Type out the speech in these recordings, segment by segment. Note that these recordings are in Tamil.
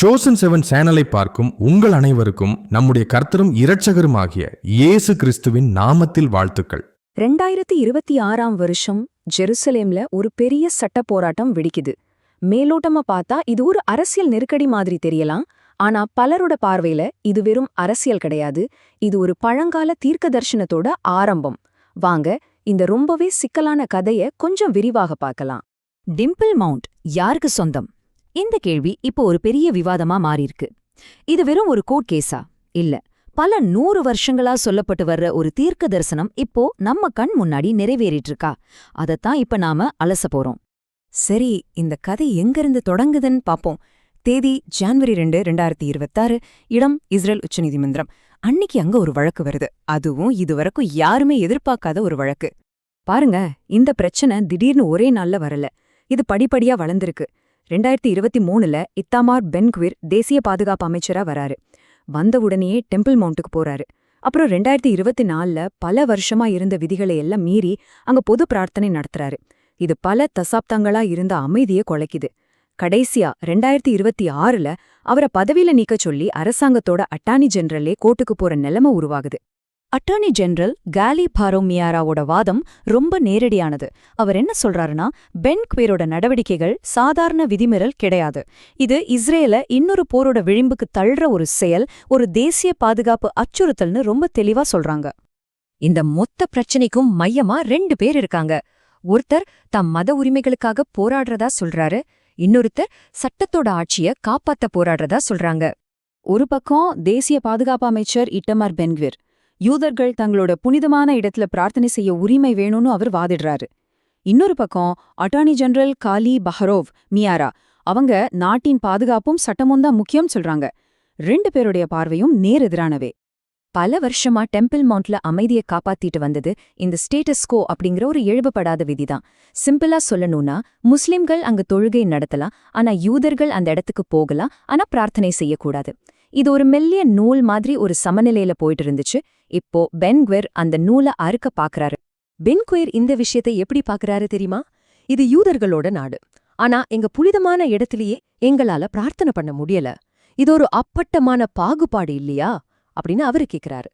சோசன் செவன் சேனலை பார்க்கும் உங்கள் அனைவருக்கும் நம்முடைய கர்த்தரும் இரட்சகருமாகிய இயேசு கிறிஸ்துவின் நாமத்தில் வாழ்த்துக்கள். ரெண்டாயிரத்தி இருபத்தி ஆறாம் வருஷம் ஜெருசலேம்ல ஒரு பெரிய சட்ட போராட்டம் வெடிக்குது. மேலோட்டமா பார்த்தா இது ஒரு அரசியல் நெருக்கடி மாதிரி தெரியலாம். ஆனா பலரோட பார்வையில இது வெறும் அரசியல் கிடையாது. இது ஒரு பழங்கால தீர்க்க தரிசனத்தோட ஆரம்பம். வாங்க இந்த ரொம்பவே சிக்கலான கதைய கொஞ்சம் விரிவாக பார்க்கலாம். டிம்பிள் மவுண்ட் யாருக்கு சொந்தம்? இந்த கேள்வி இப்போ ஒரு பெரிய விவாதமா மாறியிருக்கு. இது வெறும் ஒரு கோர்ட் கேஸா இல்ல. பல நூறு வருஷங்களா சொல்லப்பட்டு வர்ற ஒரு தீர்க்க தரிசனம் இப்போ நம்ம கண் முன்னாடி நிறைவேறிட்டு இருக்கா அதைத்தான் இப்ப நாம அலச போறோம். சரி இந்த கதை எங்கிருந்து தொடங்குதுன்னு பாப்போம். தேதி ஜான்வரி ரெண்டு ரெண்டாயிரத்தி இருபத்தாறு இடம் இஸ்ரேல் உச்சநீதிமன்றம். அன்னிக்கு அங்க ஒரு வழக்கு வருது. அதுவும் இதுவரைக்கும் யாருமே எதிர்பார்க்காத ஒரு வழக்கு. பாருங்க இந்த பிரச்சனை திடீர்னு ஒரே நாள்ல வரல. இது படிப்படியா வளர்ந்திருக்கு. ரெண்டாயிரத்தி இருபத்தி மூணுல இத்தாமார் பென்குவிர் தேசிய பாதுகாப்பு அமைச்சரா வராரு. வந்த உடனேயே டெம்பிள் மவுண்ட்டுக்கு போறாரு. அப்புறம் ரெண்டாயிரத்தி இருபத்தி நாலுல பல வருஷமா இருந்த விதிகளை எல்லாம் மீறி அங்க பொது பிரார்த்தனை நடத்துறாரு. இது பல தசாப்தங்களா இருந்த அமைதியை குலைக்குது. கடைசியா ரெண்டாயிரத்தி இருபத்தி ஆறுல அவரை பதவியில நீக்க சொல்லி அரசாங்கத்தோட அட்டார்னி ஜெனரலே கோர்ட்டுக்கு போற நிலைமை உருவாகுது. அட்டர்னி ஜெனரல் காலி பாரோமியாராவோட வாதம் ரொம்ப நேரடியானது. அவர் என்ன சொல்றாருன்னா பென் குவேரோட நடவடிக்கைகள் சாதாரண விதிமீறல் கிடையாது. இது இஸ்ரேல இன்னொரு போரோட விளிம்புக்கு தள்ளுற ஒரு செயல் ஒரு தேசிய பாதுகாப்பு அச்சுறுத்தல்னு ரொம்ப தெளிவா சொல்றாங்க. இந்த மொத்த பிரச்சனைக்கும் மையமா ரெண்டு பேர் இருக்காங்க. ஒருத்தர் தம் மத உரிமைகளுக்காக போராடுறதா சொல்றாரு இன்னொருத்தர் சட்டத்தோட ஆட்சிய காப்பாத்த போராடுறதா சொல்றாங்க. ஒரு பக்கம் தேசிய பாதுகாப்பு அமைச்சர் இட்டமார் பென்க்விர் யூதர்கள் தங்களோட புனிதமான இடத்துல பிரார்த்தனை செய்ய உரிமை வேணும்னு அவர் வாதிடுறாரு. இன்னொரு பக்கம் அட்டார்னி ஜெனரல் காலி பஹரோவ் மியாரா அவங்க நாட்டின் பாதுகாப்பும் சட்டமும் தான் முக்கியம் சொல்றாங்க. ரெண்டு பேருடைய பார்வையும் நேரெதிரானவே பல வருஷமா டெம்பிள் மவுண்ட்ல அமைதியை காப்பாத்திட்டு வந்தது இந்த ஸ்டேட்டஸ் கோ அப்படிங்கிற ஒரு எழுபப்படாத விதிதான். சிம்பிளா சொல்லணும்னா முஸ்லிம்கள் அங்க தொழுகை நடத்தலாம் ஆனா யூதர்கள் அந்த இடத்துக்கு போகலாம் ஆனா பிரார்த்தனை செய்யக்கூடாது. இது ஒரு மெல்லிய நூல் மாதிரி ஒரு சமநிலையில போயிட்டு இருந்துச்சு இப்போ பென்குவேர் அந்த நூலை அறுக்க பாக்குறாரு. பென்குயர் இந்த விஷயத்தை எப்படி பாக்குறாரு தெரியுமா? இது யூதர்களோட நாடு. ஆனா எங்க புனிதமான இடத்திலேயே எங்களால பிரார்த்தனை பண்ண முடியல. இது ஒரு அப்பட்டமான பாகுபாடு இல்லையா? அப்படின்னு அவரு கேக்குறாரு.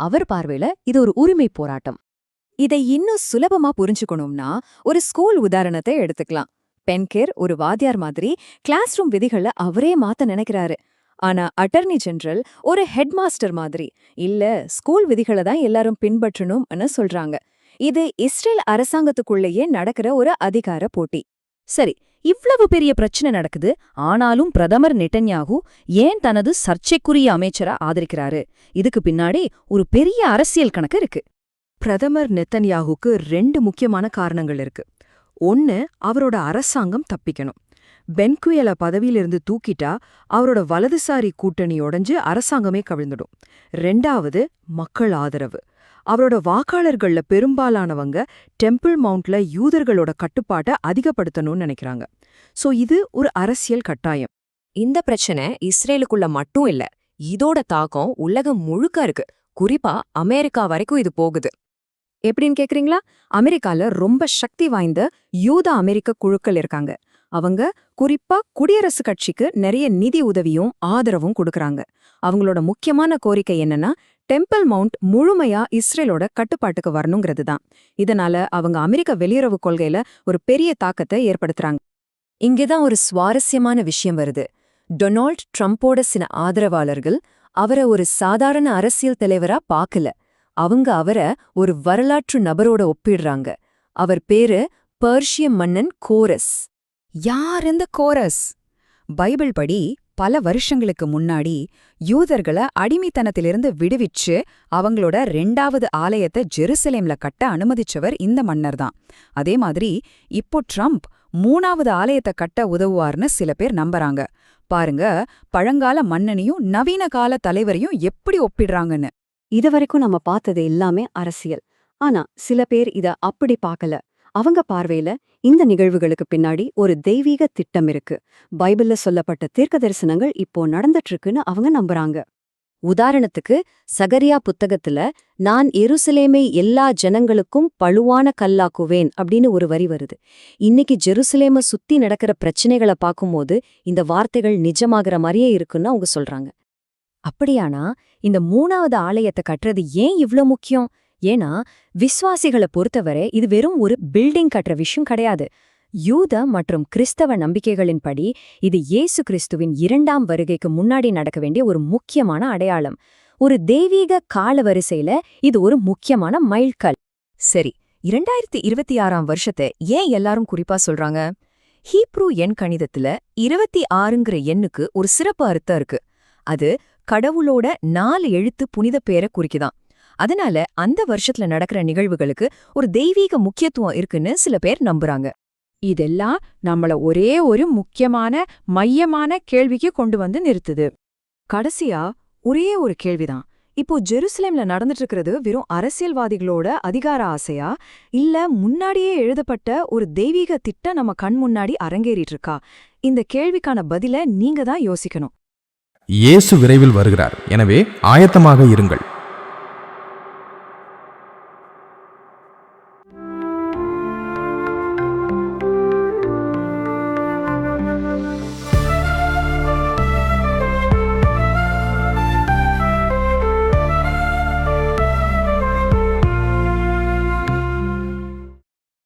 அவர் பார்வையில இது ஒரு உரிமை போராட்டம். இதை இன்னும் சுலபமா புரிஞ்சுக்கணும்னா ஒரு ஸ்கூல் உதாரணத்தை எடுத்துக்கலாம். பென்கேர் ஒரு வாத்தியார் மாதிரி கிளாஸ் ரூம் விதிகளை அவரே மாத்த நினைக்கிறாரு. ஆனா அட்டர்னி ஜெனரல் ஒரு ஹெட் மாஸ்டர் மாதிரி. இல்ல ஸ்கூல் விதிகளை தான் எல்லாரும் பின்பற்றணும்னு சொல்றாங்க. இது இஸ்ரேல் அரசாங்கத்துக்குள்ளேயே நடக்கிற ஒரு அதிகார போட்டி. சரி இவ்வளவு பெரிய பிரச்சனை நடக்குது. ஆனாலும் பிரதமர் நெட்டன்யாகு ஏன் தனது சர்ச்சைக்குரிய அமைச்சரா ஆதரிக்கிறாரு? இதுக்கு பின்னாடி ஒரு பெரிய அரசியல் கணக்கு இருக்கு. பிரதமர் நெத்தன்யாகுக்கு ரெண்டு முக்கியமான காரணங்கள் இருக்கு. ஒன்னு அவரோட அரசாங்கம் தப்பிக்கணும். பென்குயல பதவியிலிருந்து தூக்கிட்டா அவரோட வலதுசாரி கூட்டணி உடைஞ்சு அரசாங்கமே கவிழ்ந்துடும். ரெண்டாவது மக்கள் ஆதரவு. அவரோட வாக்காளர்கள்ல பெரும்பாலானவங்க டெம்பிள் மவுண்ட்ல யூதர்களோட கட்டுப்பாட்டை அதிகப்படுத்தணும்னு நினைக்கிறாங்க. சோ இது ஒரு அரசியல் கட்டாயம். இந்த பிரச்சனை இஸ்ரேலுக்குள்ள மட்டும் இல்ல இதோட தாக்கம் உலகம் முழுக்க இருக்கு. குறிப்பா அமெரிக்கா வரைக்கும் இது போகுது. எப்படின்னு கேக்குறீங்களா? அமெரிக்கால ரொம்ப சக்தி வாய்ந்த யூத அமெரிக்க குழுக்கள் இருக்காங்க. அவங்க குறிப்பா குடியரசு கட்சிக்கு நிறைய நிதி உதவியும் ஆதரவும் கொடுக்கறாங்க. அவங்களோட முக்கியமான கோரிக்கை என்னன்னா டெம்பிள் மவுண்ட் முழுமையா இஸ்ரேலோட கட்டுப்பாட்டுக்கு வரணுங்கிறது தான். இதனால அவங்க அமெரிக்க வெளியுறவு கொள்கையில ஒரு பெரிய தாக்கத்தை ஏற்படுத்துறாங்க. இங்கேதான் ஒரு சுவாரஸ்யமான விஷயம் வருது. டொனால்ட் ட்ரம்ப்போட சில ஆதரவாளர்கள் அவரை ஒரு சாதாரண அரசியல் தலைவரா பார்க்கல. அவங்க அவரை ஒரு வரலாற்று நபரோட ஒப்பிடுறாங்க. அவர் பேரு பர்ஷிய மன்னன் கோரஸ். யார் இந்த கோரஸ்? பைபிள் படி பல வருஷங்களுக்கு முன்னாடி யூதர்களை அடிமைத்தனத்திலிருந்து விடுவிச்சு அவங்களோட ரெண்டாவது ஆலயத்தை ஜெருசலேம்ல கட்ட அனுமதிச்சவர் இந்த மன்னர் தான். அதே மாதிரி இப்போ ட்ரம்ப் மூணாவது ஆலயத்தை கட்ட உதவுவார்னு சில பேர் நம்புறாங்க. பாருங்க பழங்கால மன்னனையும் நவீன கால தலைவரையும் எப்படி ஒப்பிடுறாங்கன்னு. இதுவரைக்கும் நம்ம பார்த்தது எல்லாமே அரசியல். ஆனா சில பேர் இத அப்படி பார்க்கல. அவங்க பார்வையில இந்த நிகழ்வுகளுக்கு பின்னாடி ஒரு தெய்வீக திட்டம் இருக்கு. பைபிள்ல சொல்லப்பட்ட தீர்க்க தரிசனங்கள் இப்போ நடந்துட்டு இருக்குன்னு அவங்க நம்புறாங்க. உதாரணத்துக்கு சகரியா புத்தகத்துல நான் எருசலேமை எல்லா ஜனங்களுக்கும் பழுவான கல்லாக்குவேன் அப்படின்னு ஒரு வரி வருது. இன்னைக்கு ஜெருசலேமை சுத்தி நடக்கிற பிரச்சனைகளை பார்க்கும்போது இந்த வார்த்தைகள் நிஜமாகிற மாதிரியே இருக்குன்னு அவங்க சொல்றாங்க. அப்படியானா இந்த மூணாவது ஆலயத்தை கட்டுறது ஏன் இவ்ளோ முக்கியம்? ஏன்னா விஸ்வாசிகளை பொறுத்தவரை இது வெறும் ஒரு பில்டிங் கட்டுற விஷயம் கிடையாது. யூத மற்றும் கிறிஸ்தவ நம்பிக்கைகளின்படி இது இயேசு கிறிஸ்துவின் இரண்டாம் வருகைக்கு முன்னாடி நடக்க வேண்டிய ஒரு முக்கியமான அடையாளம். ஒரு தெய்வீக கால வரிசையில இது ஒரு முக்கியமான மைல்கல். சரி இரண்டாயிரத்தி இருபத்தி ஆறாம் வருஷத்தை ஏன் எல்லாரும் குறிப்பா சொல்றாங்க? ஹீப்ரூ எண் கணிதத்துல இருபத்தி ஆறுங்கிற எண்ணுக்கு ஒரு சிறப்பு அர்த்தம் இருக்கு. அது கடவுளோட நாலு எழுத்து புனித பேரை குறிக்குதான். அதனால அந்த வருஷத்துல நடக்கிற நிகழ்வுகளுக்கு ஒரு தெய்வீக முக்கியத்துவம் இருக்குன்னு சில பேர் நம்புறாங்க. இதெல்லாம் நம்மள ஒரே ஒரு முக்கியமான மையமான கேள்விக்கு கொண்டு வந்து நிறுத்துது. கடைசியா ஒரே ஒரு கேள்விதான். இப்போ ஜெருசலேம்ல நடந்துட்டு இருக்கிறது வெறும் அரசியல்வாதிகளோட அதிகார ஆசையா? இல்ல முன்னாடியே எழுதப்பட்ட ஒரு தெய்வீக திட்டம் நம்ம கண் முன்னாடி அரங்கேறிட்டு இருக்கா இந்த கேள்விக்கான பதில நீங்க தான் யோசிக்கணும். இயேசு விரைவில் வருகிறார். எனவே ஆயத்தமாக இருங்கள்.